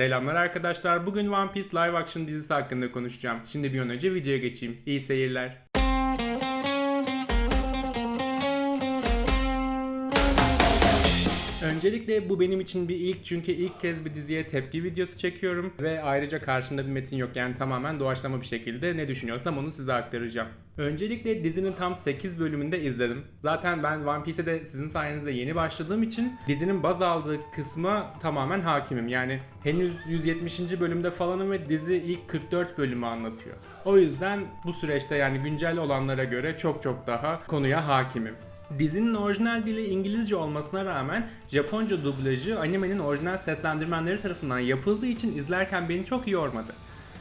Selamlar arkadaşlar. Bugün One Piece live action dizisi hakkında konuşacağım. Şimdi bir an önce videoya geçeyim. İyi seyirler. Öncelikle bu benim için bir ilk çünkü ilk kez bir diziye tepki videosu çekiyorum ve ayrıca karşımda bir metin yok yani tamamen doğaçlama bir şekilde ne düşünüyorsam onu size aktaracağım. Öncelikle dizinin tam 8 bölümünde izledim. Zaten ben One Piece'e de sizin sayenizde yeni başladığım için dizinin baz aldığı kısma tamamen hakimim. Yani henüz 170. bölümde falanım ve dizi ilk 44 bölümü anlatıyor. O yüzden bu süreçte yani güncel olanlara göre çok çok daha konuya hakimim. Dizinin orijinal dili İngilizce olmasına rağmen Japonca dublajı animenin orijinal seslendirmenleri tarafından yapıldığı için izlerken beni çok yormadı.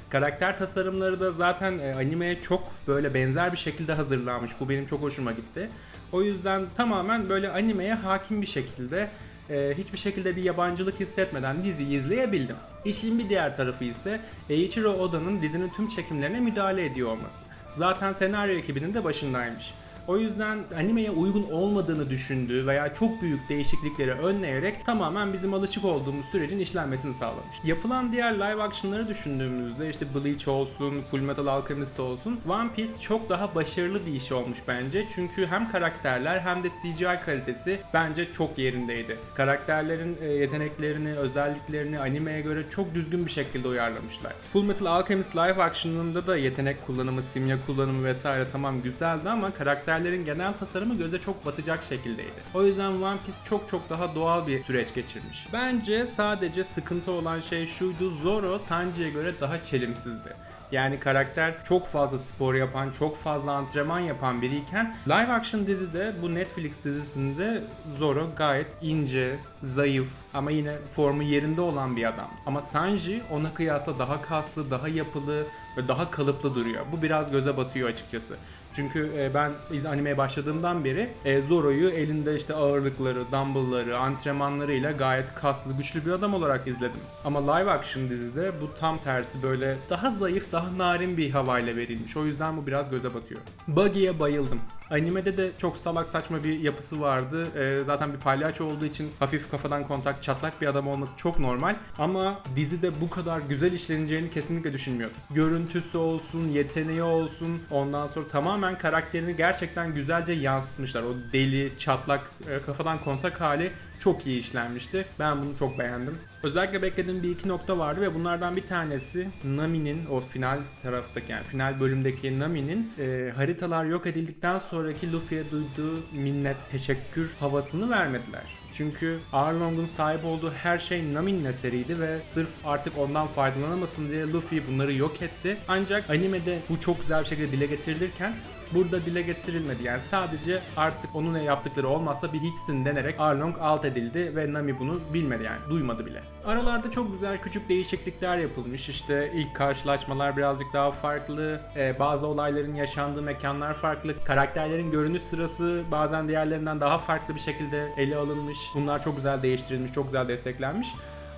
Karakter tasarımları da zaten e, animeye çok böyle benzer bir şekilde hazırlanmış. Bu benim çok hoşuma gitti. O yüzden tamamen böyle animeye hakim bir şekilde e, hiçbir şekilde bir yabancılık hissetmeden diziyi izleyebildim. İşin bir diğer tarafı ise Eiichiro Oda'nın dizinin tüm çekimlerine müdahale ediyor olması. Zaten senaryo ekibinin de başındaymış. O yüzden animeye uygun olmadığını düşündüğü veya çok büyük değişiklikleri önleyerek tamamen bizim alışık olduğumuz sürecin işlenmesini sağlamış. Yapılan diğer live action'ları düşündüğümüzde işte Bleach olsun, Fullmetal Alchemist olsun One Piece çok daha başarılı bir iş olmuş bence. Çünkü hem karakterler hem de CGI kalitesi bence çok yerindeydi. Karakterlerin e, yeteneklerini, özelliklerini animeye göre çok düzgün bir şekilde uyarlamışlar. Fullmetal Alchemist live action'ında da yetenek kullanımı, simya kullanımı vesaire tamam güzeldi ama karakter karakterlerin genel tasarımı göze çok batacak şekildeydi. O yüzden One Piece çok çok daha doğal bir süreç geçirmiş. Bence sadece sıkıntı olan şey şuydu Zoro Sanji'ye göre daha çelimsizdi. Yani karakter çok fazla spor yapan, çok fazla antrenman yapan biriyken live action dizide bu Netflix dizisinde Zoro gayet ince, zayıf ama yine formu yerinde olan bir adam. Ama Sanji ona kıyasla daha kaslı, daha yapılı ve daha kalıplı duruyor. Bu biraz göze batıyor açıkçası. Çünkü e, ben animeye başladığımdan beri e, Zoro'yu elinde işte ağırlıkları, dumbbellları, antrenmanlarıyla gayet kaslı, güçlü bir adam olarak izledim. Ama live action dizide bu tam tersi böyle daha zayıf, daha narin bir havayla verilmiş. O yüzden bu biraz göze batıyor. Buggy'e bayıldım. Animede de çok salak saçma bir yapısı vardı. Ee, zaten bir palyaço olduğu için hafif kafadan kontak, çatlak bir adam olması çok normal. Ama dizide bu kadar güzel işleneceğini kesinlikle düşünmüyordum. Görüntüsü olsun, yeteneği olsun, ondan sonra tamamen karakterini gerçekten güzelce yansıtmışlar. O deli, çatlak, e, kafadan kontak hali çok iyi işlenmişti. Ben bunu çok beğendim. Özellikle beklediğim bir iki nokta vardı ve bunlardan bir tanesi Nami'nin o final taraftaki yani final bölümdeki Nami'nin e, haritalar yok edildikten sonraki Luffy'ye duyduğu minnet, teşekkür havasını vermediler. Çünkü Arlong'un sahip olduğu her şey Nami'nin eseriydi ve sırf artık ondan faydalanamasın diye Luffy bunları yok etti. Ancak animede bu çok güzel bir şekilde dile getirilirken burada dile getirilmedi. Yani sadece artık onun ne yaptıkları olmazsa bir hiçsin denerek Arlong alt edildi ve Nami bunu bilmedi yani duymadı bile. Aralarda çok güzel küçük değişiklikler yapılmış. İşte ilk karşılaşmalar birazcık daha farklı. Ee, bazı olayların yaşandığı mekanlar farklı. Karakterlerin görünüş sırası bazen diğerlerinden daha farklı bir şekilde ele alınmış. Bunlar çok güzel değiştirilmiş, çok güzel desteklenmiş.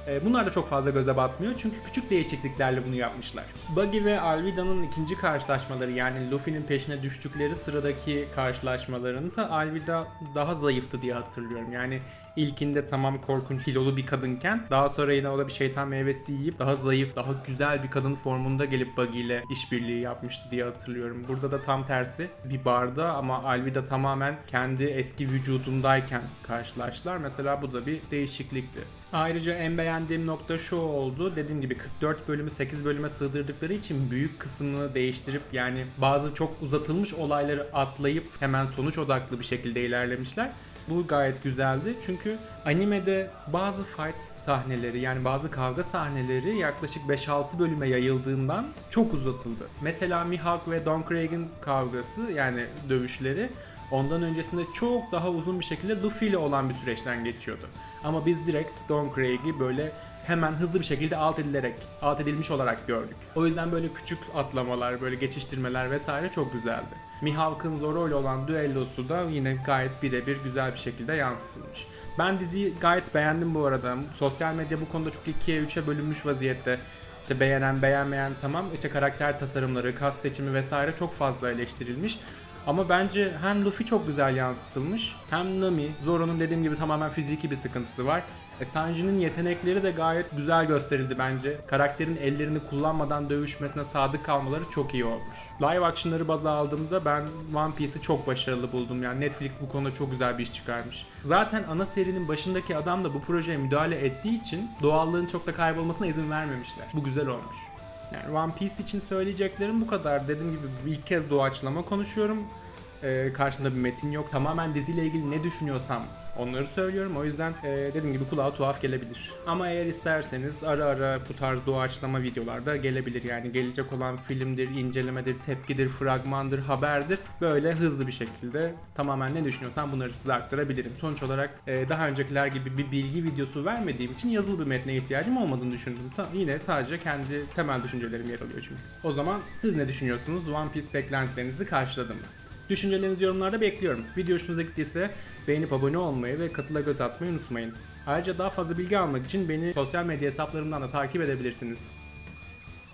E, bunlar da çok fazla göze batmıyor çünkü küçük değişikliklerle bunu yapmışlar. Buggy ve Alvida'nın ikinci karşılaşmaları yani Luffy'nin peşine düştükleri sıradaki karşılaşmalarında Alvida daha zayıftı diye hatırlıyorum. Yani ilkinde tamam korkunç kilolu bir kadınken daha sonra yine o da bir şeytan meyvesi yiyip daha zayıf, daha güzel bir kadın formunda gelip Buggy ile işbirliği yapmıştı diye hatırlıyorum. Burada da tam tersi bir barda ama Alvida tamamen kendi eski vücudundayken karşılaştılar. Mesela bu da bir değişiklikti. Ayrıca en beğendiğim nokta şu oldu. Dediğim gibi 44 bölümü 8 bölüme sığdırdıkları için büyük kısmını değiştirip yani bazı çok uzatılmış olayları atlayıp hemen sonuç odaklı bir şekilde ilerlemişler. Bu gayet güzeldi çünkü animede bazı fight sahneleri yani bazı kavga sahneleri yaklaşık 5-6 bölüme yayıldığından çok uzatıldı. Mesela Mihawk ve Don Craig'in kavgası yani dövüşleri ondan öncesinde çok daha uzun bir şekilde Luffy ile olan bir süreçten geçiyordu. Ama biz direkt Don Craig'i böyle hemen hızlı bir şekilde alt edilerek, alt edilmiş olarak gördük. O yüzden böyle küçük atlamalar, böyle geçiştirmeler vesaire çok güzeldi. Mihawk'ın Zoro ile olan düellosu da yine gayet birebir güzel bir şekilde yansıtılmış. Ben diziyi gayet beğendim bu arada. Sosyal medya bu konuda çok ikiye üçe bölünmüş vaziyette. İşte beğenen beğenmeyen tamam. İşte karakter tasarımları, kas seçimi vesaire çok fazla eleştirilmiş. Ama bence hem Luffy çok güzel yansıtılmış hem Nami, Zoro'nun dediğim gibi tamamen fiziki bir sıkıntısı var. E Sanji'nin yetenekleri de gayet güzel gösterildi bence. Karakterin ellerini kullanmadan dövüşmesine sadık kalmaları çok iyi olmuş. Live action'ları baz aldığımda ben One Piece'i çok başarılı buldum. Yani Netflix bu konuda çok güzel bir iş çıkarmış. Zaten ana serinin başındaki adam da bu projeye müdahale ettiği için doğallığın çok da kaybolmasına izin vermemişler. Bu güzel olmuş. Yani One Piece için söyleyeceklerim bu kadar. Dediğim gibi ilk kez doğaçlama konuşuyorum. Ee, karşımda bir metin yok. Tamamen diziyle ilgili ne düşünüyorsam onları söylüyorum. O yüzden e, dediğim gibi kulağa tuhaf gelebilir. Ama eğer isterseniz ara ara bu tarz doğaçlama videolarda gelebilir. Yani gelecek olan filmdir, incelemedir, tepkidir, fragmandır, haberdir. Böyle hızlı bir şekilde tamamen ne düşünüyorsam bunları size aktarabilirim. Sonuç olarak e, daha öncekiler gibi bir bilgi videosu vermediğim için yazılı bir metne ihtiyacım olmadığını düşündüm. Ta- yine sadece kendi temel düşüncelerim yer alıyor çünkü. O zaman siz ne düşünüyorsunuz? One Piece beklentilerinizi karşıladı mı? Düşüncelerinizi yorumlarda bekliyorum. Video hoşunuza gittiyse beğenip abone olmayı ve katıla göz atmayı unutmayın. Ayrıca daha fazla bilgi almak için beni sosyal medya hesaplarımdan da takip edebilirsiniz.